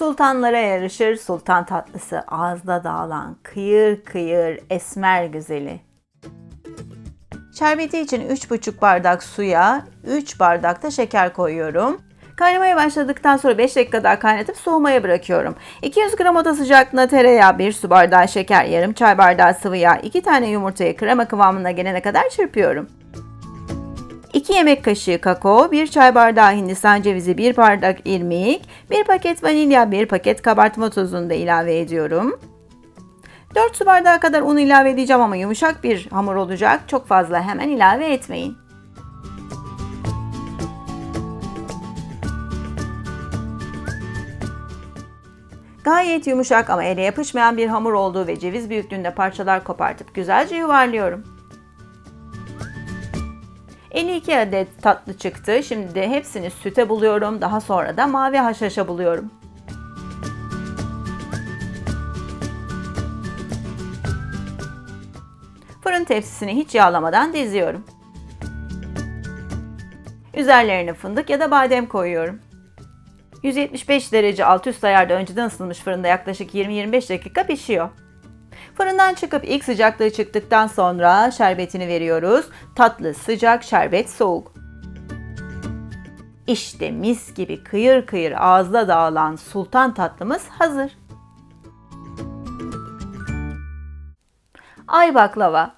Sultanlara yarışır sultan tatlısı ağızda dağılan kıyır kıyır esmer güzeli. Şerbeti için 3,5 bardak suya 3 bardak da şeker koyuyorum. Kaynamaya başladıktan sonra 5 dakika daha kaynatıp soğumaya bırakıyorum. 200 gram oda sıcaklığına tereyağı, 1 su bardağı şeker, yarım çay bardağı sıvı yağ, 2 tane yumurtayı krema kıvamına gelene kadar çırpıyorum. 2 yemek kaşığı kakao, 1 çay bardağı hindistan cevizi, 1 bardak irmik, 1 paket vanilya, 1 paket kabartma tozunu da ilave ediyorum. 4 su bardağı kadar un ilave edeceğim ama yumuşak bir hamur olacak. Çok fazla hemen ilave etmeyin. Gayet yumuşak ama ele yapışmayan bir hamur olduğu ve ceviz büyüklüğünde parçalar kopartıp güzelce yuvarlıyorum. 52 adet tatlı çıktı. Şimdi hepsini süte buluyorum. Daha sonra da mavi haşhaşa buluyorum. Fırın tepsisini hiç yağlamadan diziyorum. Üzerlerine fındık ya da badem koyuyorum. 175 derece alt üst ayarda önceden ısıtılmış fırında yaklaşık 20-25 dakika pişiyor. Fırından çıkıp ilk sıcaklığı çıktıktan sonra şerbetini veriyoruz. Tatlı, sıcak, şerbet soğuk. İşte mis gibi kıyır kıyır ağızda dağılan sultan tatlımız hazır. Ay baklava.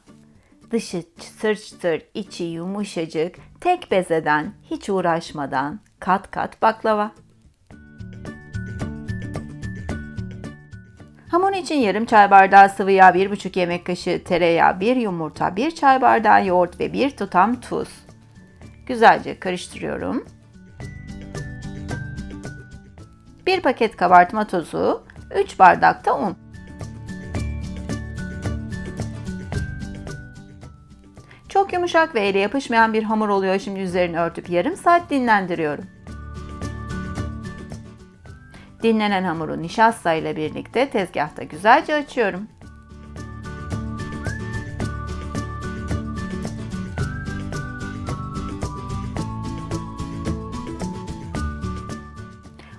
Dışı çıtır çıtır, içi yumuşacık, tek bezeden, hiç uğraşmadan kat kat baklava. Hamur için yarım çay bardağı sıvı yağ, 1,5 yemek kaşığı tereyağı, 1 yumurta, 1 çay bardağı yoğurt ve 1 tutam tuz. Güzelce karıştırıyorum. 1 paket kabartma tozu, 3 bardak da un. Çok yumuşak ve ele yapışmayan bir hamur oluyor. Şimdi üzerini örtüp yarım saat dinlendiriyorum. Dinlenen hamuru nişasta ile birlikte tezgahta güzelce açıyorum.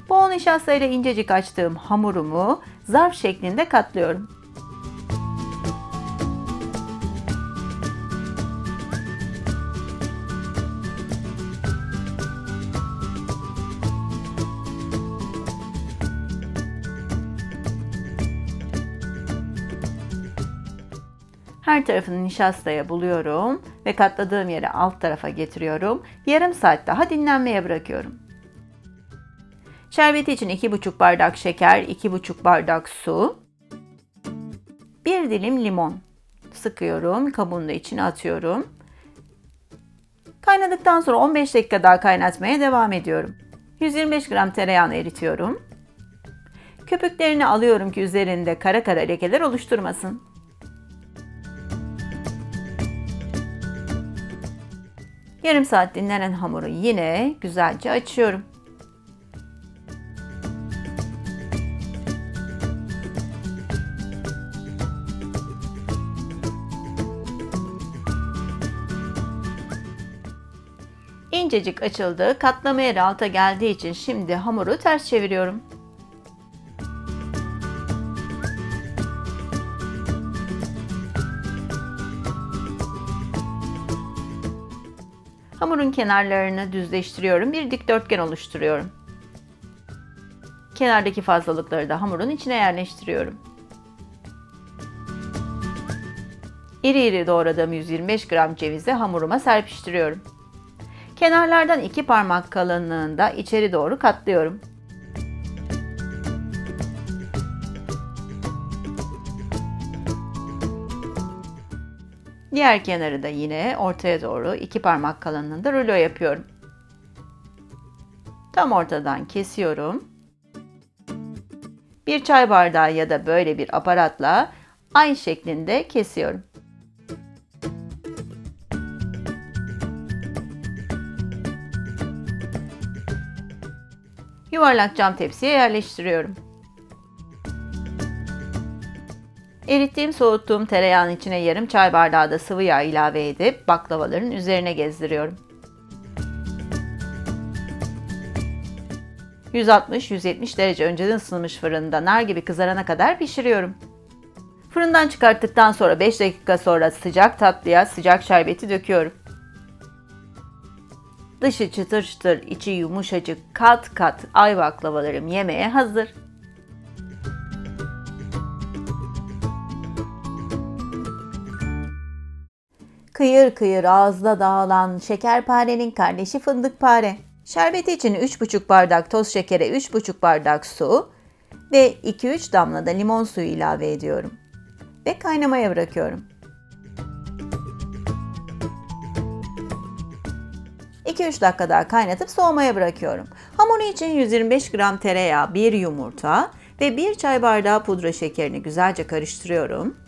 Bol nişasta ile incecik açtığım hamurumu zarf şeklinde katlıyorum. Her tarafını nişastaya buluyorum ve katladığım yere alt tarafa getiriyorum. Yarım saat daha dinlenmeye bırakıyorum. Şerbeti için 2,5 bardak şeker, 2,5 bardak su, 1 dilim limon sıkıyorum. Kabuğunu da içine atıyorum. Kaynadıktan sonra 15 dakika daha kaynatmaya devam ediyorum. 125 gram tereyağını eritiyorum. Köpüklerini alıyorum ki üzerinde kara kara lekeler oluşturmasın. Yarım saat dinlenen hamuru yine güzelce açıyorum. İncecik açıldı. Katlama yeri alta geldiği için şimdi hamuru ters çeviriyorum. Hamurun kenarlarını düzleştiriyorum. Bir dikdörtgen oluşturuyorum. Kenardaki fazlalıkları da hamurun içine yerleştiriyorum. İri iri doğradığım 125 gram cevizi hamuruma serpiştiriyorum. Kenarlardan iki parmak kalınlığında içeri doğru katlıyorum. Diğer kenarı da yine ortaya doğru iki parmak kalınlığında rulo yapıyorum. Tam ortadan kesiyorum. Bir çay bardağı ya da böyle bir aparatla ay şeklinde kesiyorum. Yuvarlak cam tepsiye yerleştiriyorum. Erittiğim soğuttuğum tereyağının içine yarım çay bardağı da sıvı yağ ilave edip baklavaların üzerine gezdiriyorum. 160-170 derece önceden ısınmış fırında nar gibi kızarana kadar pişiriyorum. Fırından çıkarttıktan sonra 5 dakika sonra sıcak tatlıya sıcak şerbeti döküyorum. Dışı çıtır çıtır, içi yumuşacık, kat kat ay baklavalarım yemeğe hazır. Kıyır kıyır ağızda dağılan şekerparenin kardeşi fındıkpare. Şerbeti için 3,5 bardak toz şekere 3,5 bardak su ve 2-3 damla da limon suyu ilave ediyorum. Ve kaynamaya bırakıyorum. 2-3 dakika daha kaynatıp soğumaya bırakıyorum. Hamuru için 125 gram tereyağı, 1 yumurta ve 1 çay bardağı pudra şekerini güzelce karıştırıyorum.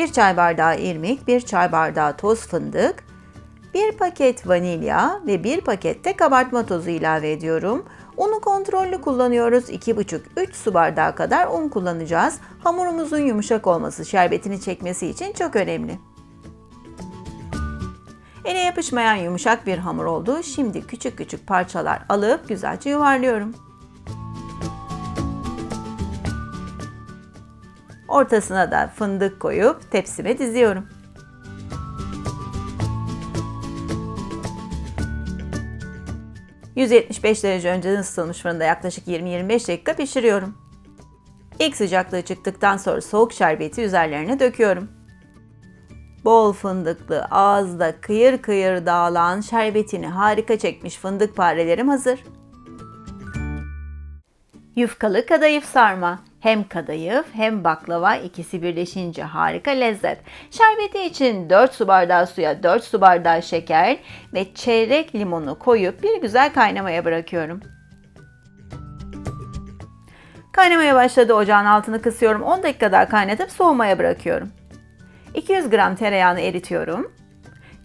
Bir çay bardağı irmik, bir çay bardağı toz fındık, bir paket vanilya ve bir paket de kabartma tozu ilave ediyorum. Unu kontrollü kullanıyoruz. 2,5-3 su bardağı kadar un kullanacağız. Hamurumuzun yumuşak olması, şerbetini çekmesi için çok önemli. Ele yapışmayan yumuşak bir hamur oldu. Şimdi küçük küçük parçalar alıp güzelce yuvarlıyorum. Ortasına da fındık koyup tepsime diziyorum. ...175 derece önceden ısıtılmış fırında yaklaşık 20-25 dakika pişiriyorum. İlk sıcaklığı çıktıktan sonra soğuk şerbeti üzerlerine döküyorum. Bol fındıklı, ağızda kıyır kıyır dağılan şerbetini harika çekmiş fındık parelerim hazır. Yufkalı kadayıf sarma. Hem kadayıf hem baklava ikisi birleşince harika lezzet. Şerbeti için 4 su bardağı suya 4 su bardağı şeker ve çeyrek limonu koyup bir güzel kaynamaya bırakıyorum. Kaynamaya başladı ocağın altını kısıyorum. 10 dakika daha kaynatıp soğumaya bırakıyorum. 200 gram tereyağını eritiyorum.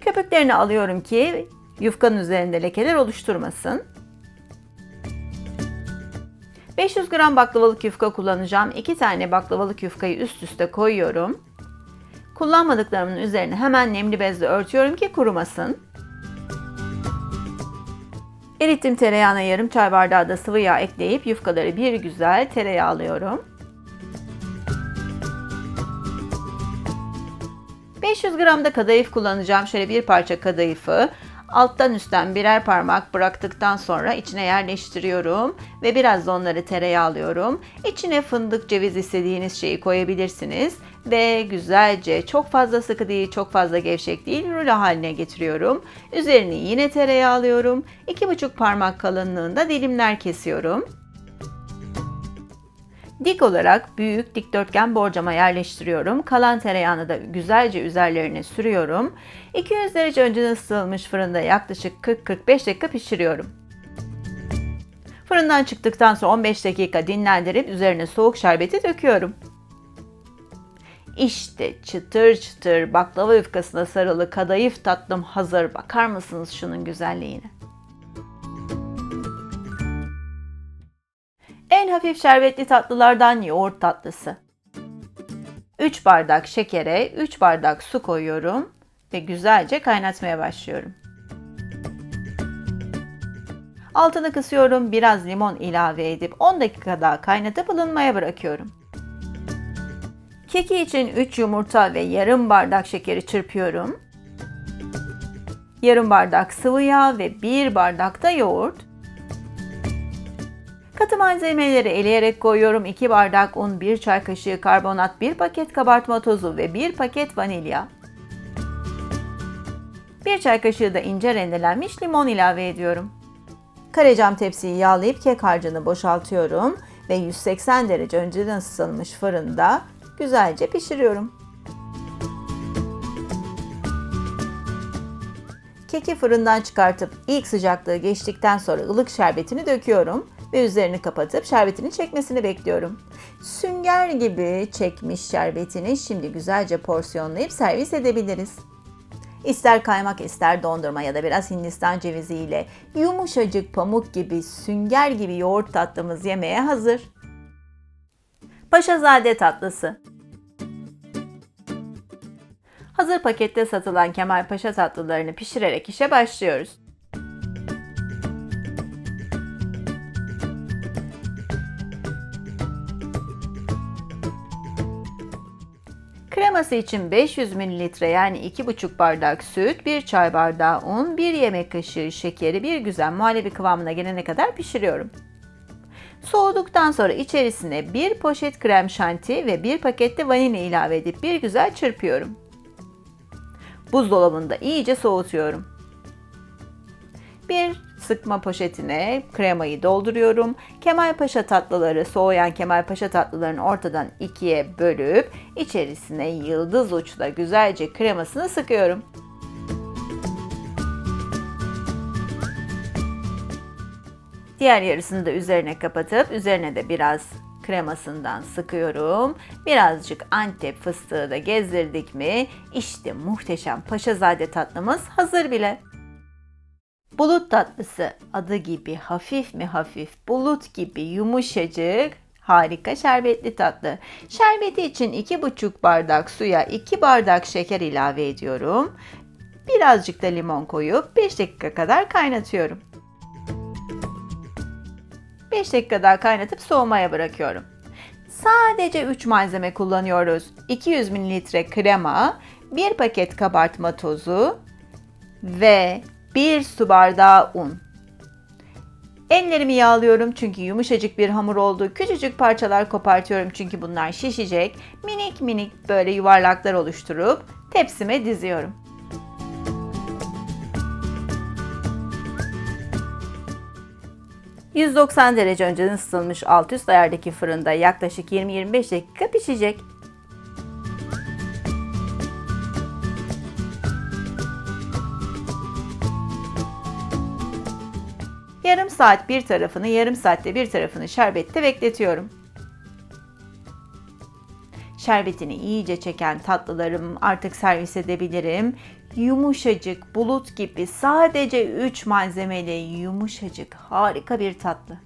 Köpüklerini alıyorum ki yufkanın üzerinde lekeler oluşturmasın. 500 gram baklavalık yufka kullanacağım. 2 tane baklavalık yufkayı üst üste koyuyorum. Kullanmadıklarımın üzerine hemen nemli bezle örtüyorum ki kurumasın. Erittim tereyağına yarım çay bardağı da sıvı yağ ekleyip yufkaları bir güzel tereyağlıyorum. 500 gram da kadayıf kullanacağım. Şöyle bir parça kadayıfı alttan üstten birer parmak bıraktıktan sonra içine yerleştiriyorum ve biraz da onları tereyağlıyorum. İçine fındık, ceviz istediğiniz şeyi koyabilirsiniz ve güzelce çok fazla sıkı değil, çok fazla gevşek değil rulo haline getiriyorum. Üzerini yine tereyağlıyorum. 2,5 parmak kalınlığında dilimler kesiyorum. Dik olarak büyük dikdörtgen borcama yerleştiriyorum. Kalan tereyağını da güzelce üzerlerine sürüyorum. 200 derece önceden ısıtılmış fırında yaklaşık 40-45 dakika pişiriyorum. Fırından çıktıktan sonra 15 dakika dinlendirip üzerine soğuk şerbeti döküyorum. İşte çıtır çıtır baklava yufkasına sarılı kadayıf tatlım hazır. Bakar mısınız şunun güzelliğine? Hafif şerbetli tatlılardan yoğurt tatlısı. 3 bardak şekere 3 bardak su koyuyorum ve güzelce kaynatmaya başlıyorum. Altını kısıyorum, biraz limon ilave edip 10 dakika daha kaynatıp ılınmaya bırakıyorum. Keki için 3 yumurta ve yarım bardak şekeri çırpıyorum. Yarım bardak sıvı yağ ve 1 bardak da yoğurt. Katı malzemeleri eleyerek koyuyorum. 2 bardak un, 1 çay kaşığı karbonat, 1 paket kabartma tozu ve 1 paket vanilya. 1 çay kaşığı da ince rendelenmiş limon ilave ediyorum. Karecam tepsiyi yağlayıp kek harcını boşaltıyorum ve 180 derece önceden ısıtılmış fırında güzelce pişiriyorum. Keki fırından çıkartıp ilk sıcaklığı geçtikten sonra ılık şerbetini döküyorum ve üzerini kapatıp şerbetini çekmesini bekliyorum. Sünger gibi çekmiş şerbetini şimdi güzelce porsiyonlayıp servis edebiliriz. İster kaymak ister dondurma ya da biraz Hindistan cevizi ile yumuşacık pamuk gibi sünger gibi yoğurt tatlımız yemeğe hazır. Paşazade tatlısı Hazır pakette satılan Kemal Paşa tatlılarını pişirerek işe başlıyoruz. Kreması için 500 ml yani 2,5 bardak süt, 1 çay bardağı un, 1 yemek kaşığı şekeri bir güzel muhallebi kıvamına gelene kadar pişiriyorum. Soğuduktan sonra içerisine 1 poşet krem şanti ve 1 paket de vanilya ilave edip bir güzel çırpıyorum. Buzdolabında iyice soğutuyorum. Bir sıkma poşetine kremayı dolduruyorum. Kemalpaşa tatlıları, soğuyan Kemalpaşa tatlılarını ortadan ikiye bölüp içerisine yıldız uçla güzelce kremasını sıkıyorum. Diğer yarısını da üzerine kapatıp üzerine de biraz kremasından sıkıyorum. Birazcık Antep fıstığı da gezdirdik mi işte muhteşem paşazade tatlımız hazır bile. Bulut tatlısı adı gibi hafif mi hafif, bulut gibi yumuşacık, harika şerbetli tatlı. Şerbeti için 2,5 bardak suya 2 bardak şeker ilave ediyorum. Birazcık da limon koyup 5 dakika kadar kaynatıyorum. 5 dakika daha kaynatıp soğumaya bırakıyorum. Sadece 3 malzeme kullanıyoruz. 200 ml krema, 1 paket kabartma tozu ve 1 su bardağı un. Ellerimi yağlıyorum çünkü yumuşacık bir hamur oldu. Küçücük parçalar kopartıyorum çünkü bunlar şişecek. Minik minik böyle yuvarlaklar oluşturup tepsime diziyorum. ...190 derece önceden ısıtılmış alt üst ayardaki fırında yaklaşık 20-25 dakika pişecek. Yarım saat bir tarafını, yarım saatte bir tarafını şerbette bekletiyorum. Şerbetini iyice çeken tatlılarım artık servis edebilirim. Yumuşacık, bulut gibi sadece 3 malzemeli yumuşacık harika bir tatlı.